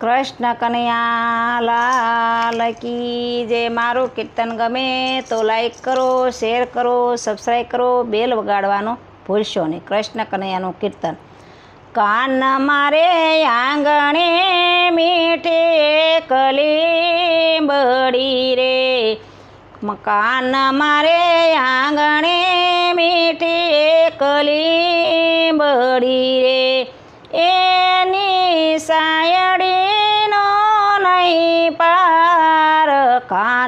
કૃષ્ણ કનૈયા લાલ કી જે મારું કીર્તન ગમે તો લાઈક કરો શેર કરો સબસ્ક્રાઈબ કરો બેલ વગાડવાનો ભૂલશો નહીં. કૃષ્ણ કનૈયાનું કીર્તન. કાન મારે આંગણે મીઠે કલી બળી રે મકાન મારે આંગણે મીઠી કલી બળી રે. એની સાયડીનો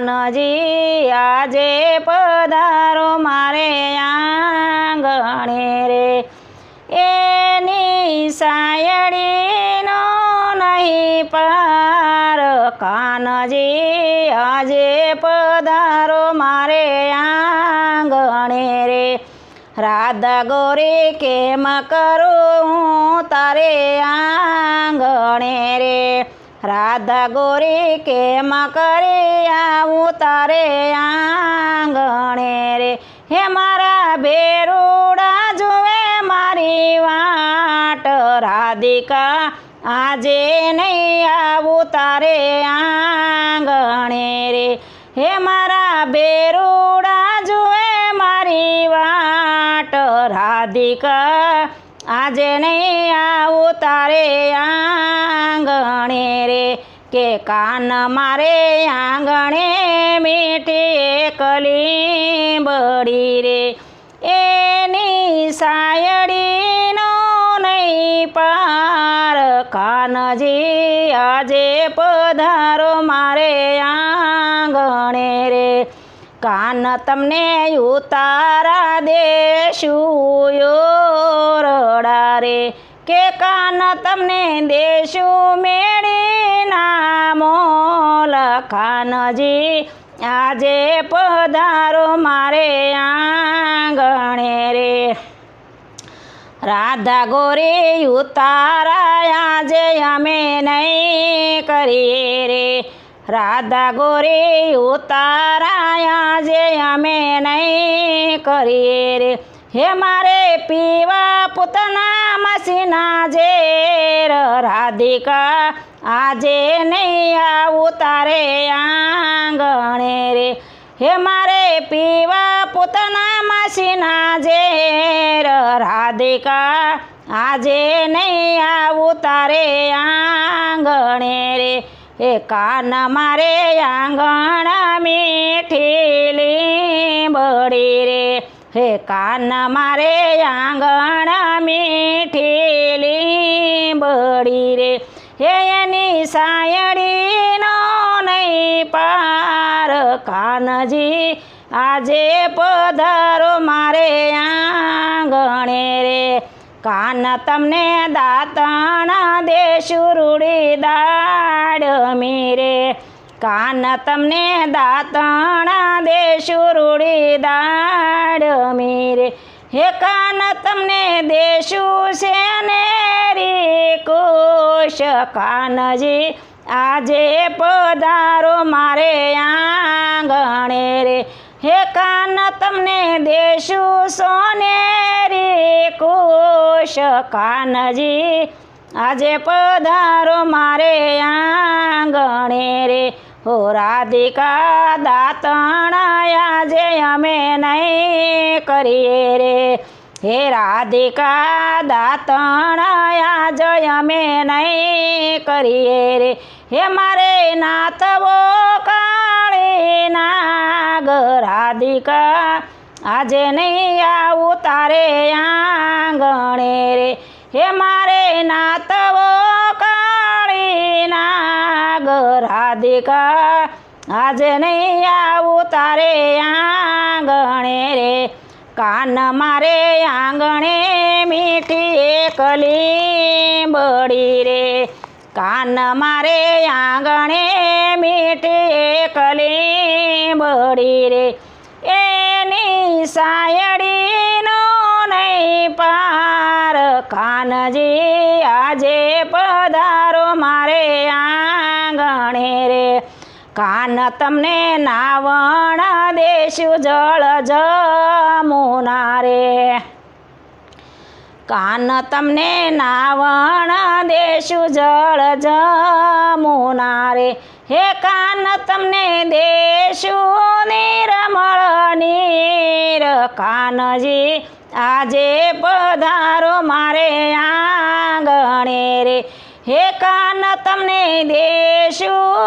કાનજી આજે પધારો મારે આંગણે રે. એની સાયડીનો નહીં પાર કાનજી, આજે પધારો મારે આંગણે રે. રાધા ગોરી, કેમ કરું તારે આંગણે રે? રાધા ગોરી કેમ કરી આવું તારે આંગણે રે? હે મારા બેરુડા, જુએ મારી વાટ. રાધિકા, આજે નહીં આવું તારે આંગણે રે. હે મારા બેરુડા, જુએ મારી વાટ. રાધિકા આજે નહીં આવું તારે આંગણે રે, કે કાન મારે આંગણે મીઠી એકલી બળી રે. એની સાયડીનો નહીં પાર, કાનજી આજે પધારો મારે આંગણે રે. કાન તમને ઉતારા દેશું રડા રે કે કાન તમને દેશું મેળી નામો લખાનજી આજે પધારો મારે આંગણે રે. રાધા ગોરી ઉતારા, આજે અમે નહીં કરીએ રે. રાધા ગોરી ઉતારાયા જે અમે નહીં કરીએ રે. હે મારે પીવા પૂતના મસીના જે રાધિકા, આજે નહીં આવું તારે આંગણે રે. હે મારે પીવા પૂતના મસીના જે રાધિકા, આજે નહીં આવું તારે આંગણે રે. એ કાન મારે આંગણ મીઠીલી બળી રે. હે કાન મારે આંગણ મીઠીલી બળી રે. હે એની સાયડીનો નહીં પાર કાનજી, આજે પધારો મારે આંગણે રે. કાન તમને દાતણા દેશુરુડી રૂડી દાડ મીરે. કાન તમને દાતણા દેશુરુડી રૂડી દાડ મીરે. હે કાન તમને દેશું છે ને રી કુશ. કાનજી, આજે પધારો મારે આંગણે રે. હે કાન, તમને દેશું સોનેરી કોશ કાનજી. આજે પધારો મારે આંગણે રે. હો રાધિકા દાતણ આજે અમે નહીં કરીએ રે. હે રાધિકા દાતણાયા જય અમે નહીં કરીએ રે. હે મારે નાથવો કાળી નાગ, રાધિકા, આજે નહીં આવું તારે આંગણે રે. હે મારે નાથવો કાળી નાગ, રાધિકા, આજે નહીં આવું તારે આંગણે રે. કાન મારે આંગણે મીઠી એકલી બળી રે. કાન મારે આંગણે મીઠી એકલી બળી રે. એની સાયડીનો કાન તમને નાવણ દેશું જળ જમુના રે. કાન તમને નાવણ દેશું જળ જમુના રે. હે કાન તમને દેશું નિરમળ નીર. કાનજી, આજે પધારો મારે આંગણે રે. હે કાન તમને દેશું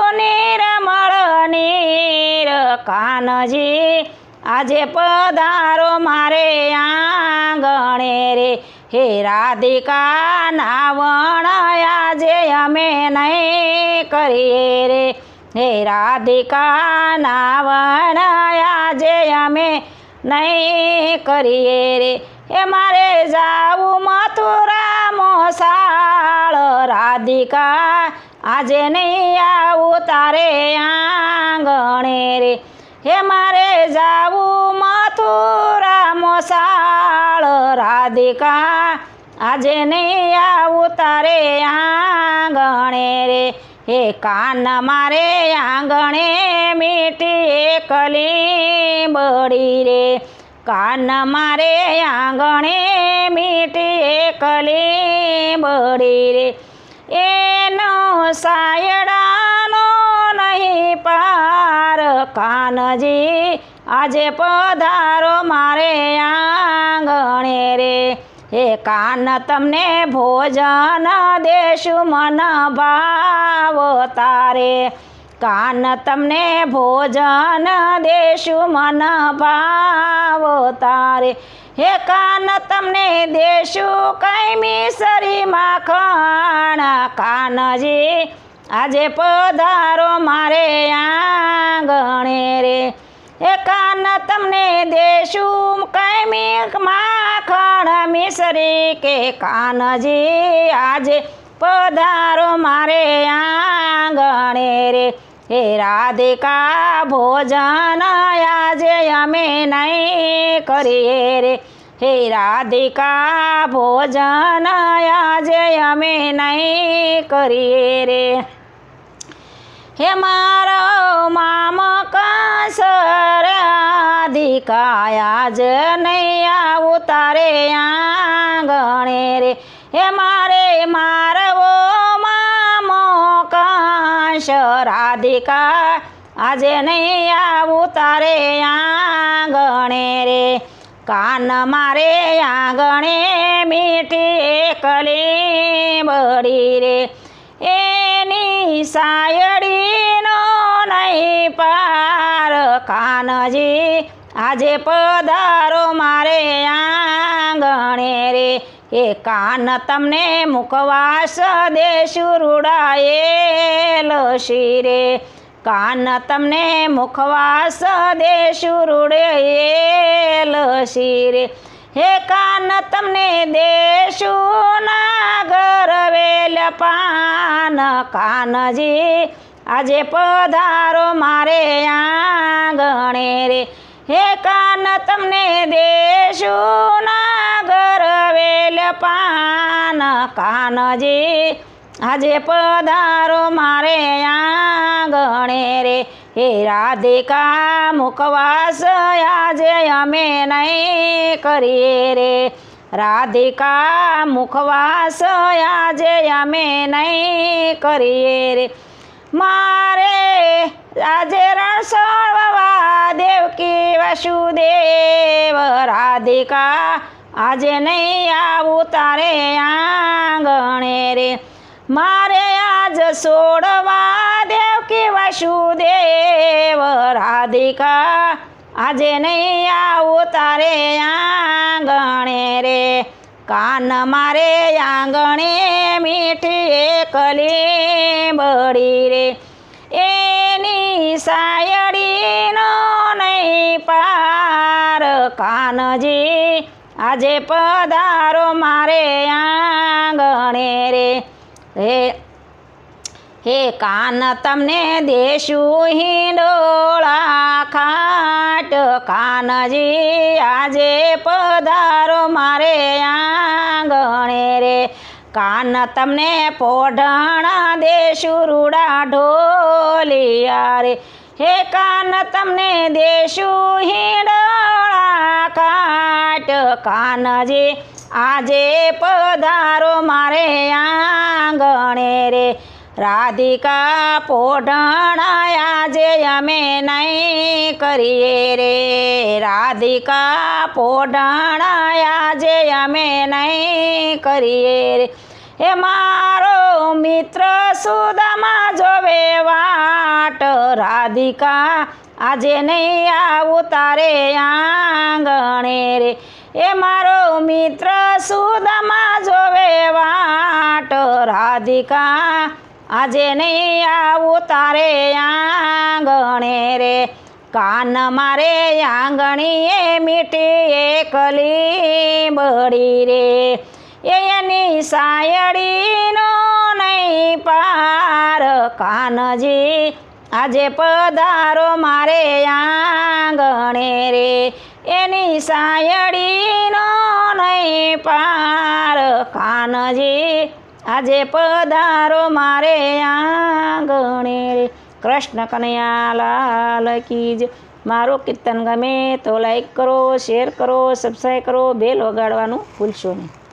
કાનજી, આજે પધારો મારે આંગણે રે. હે રાધિકા, નાવણ, આજે અમે નહીં કરીએ રે. હે રાધિકા, નાવણ, આજે અમે નહીં કરીએ રે. એ મારે જાવું મથુરા મોસાળ, રાધિકા આજે નહીં આવું, તારે આંગણે રે. હે મારે જાવું મથુરા મોસાળ, રાધિકા. આજે નહીં આવું, તારે આંગણે રે. હે કાન મારે આંગણે મીઠી એકલી બળી રે. કાન મારે આંગણે મીઠી એકલી બળી રે. એનો સાયડાનો નહીં પાર. કાનજી, આજે પધારો મારે આંગણે રે. હે કાન, તમને ભોજન દેશું મન ભાવ તારે. કાન, તમને ભોજન દેશું મન ભાવ તારે. હે કાન તમને દેશું કઈ મિસરી માખણ? કાનજી, આજે પધારો મારે આંગણે રે. એ કાન તમને દેશું કઈ મીક માખણ? મિસરી કે કાનજી, આજે પધારો મારે આંગણે રે. હે રાધિકા, ભોજન આજે અમે નહીં કરીએ રે. હે રાધિકા, ભોજન આજે અમે નહીં કરીએ રે. હે મારો મામ કાંસ રાધિકા, આજે નહીં આવું તારે આંગણે રે. હે મારે મારવો કાશ રાધિકા. આજે નહીં આવું તારે આંગણે રે. કાન મારે આંગણે મીઠી એકલી બળી રે. એની સાયડીનો નહીં પાર કાનજી. આજે પધારો મારે આંગણે રે. એ કાન તમને મુખવાસ દેશું રૂડાયેલ શિરે. કાન તમને મુખવાસ દેશું રૂડેલ શિરે. હે કાન તમને દેશુના ગરવેલ પાન. કાનજી, આજે પધારો મારે આંગણે રે. હે કાન તમને દેશું નાગર વેલ પાન. કાનજી, આજે પધારો મારે આંગણે રે. હે રાધિકા, મુખવાસ, આજે અમે નહીં કરીએ રે. રાધિકા, મુખવાસ, આજે અમે નહીં કરીએ રે. મારે આજે રણસળવા દેવકી વસુદેવ, રાધિકા, આજે નહીં આવું તારે આંગણે રે. મારે આજ સોડવા દેવકી વાસુદેવ, રાધિકા, આજે નહીં આવું તારે આંગણે રે. કાન મારે આંગણે મીઠી એકલી બળી રે. એની સાયડીનો આજે પધારો મારે આંગણે રે. હે હે કાન તમને દેશું હિંડોળા ખાટ કાનજી આજે પધારો મારે આંગણે રે. કાન તમને પોઢણા દેશું રૂડા ઢોલિયા રે. હે કાન તમને દેશું કાટ કાનજી, આજે પધારો મારે આંગણે રે. રાધિકા પોઢણા આજે અમે નહીં કરીએ રે. રાધિકા પોઢણા આજે અમે નહીં કરીએ રે. હે મારો મિત્ર સુદામા જોવે વાટ. રાધિકા, આજે નહીં આવું તારે આંગણે રે. એ મારો મિત્ર સુદામા જોવે વાટ. રાધિકા, આજે નહીં આવું તારે આંગણે રે. કાન મારે આંગણીએ મીઠી એકલી બળી રે. એની સાયડીનો નહીં પાર. કાનજી, આજે પધારો મારે આંગણે રે. એની સાયડીનો નહીં પાર. કાનજી, આજે પધારો મારે આંગણે કૃષ્ણ કનૈયા લાલ કી જય મારો કીર્તન ગમે તો લાઈક કરો શેર કરો સબસ્ક્રાઈબ કરો બેલ વગાડવાનું ભૂલશો નહીં.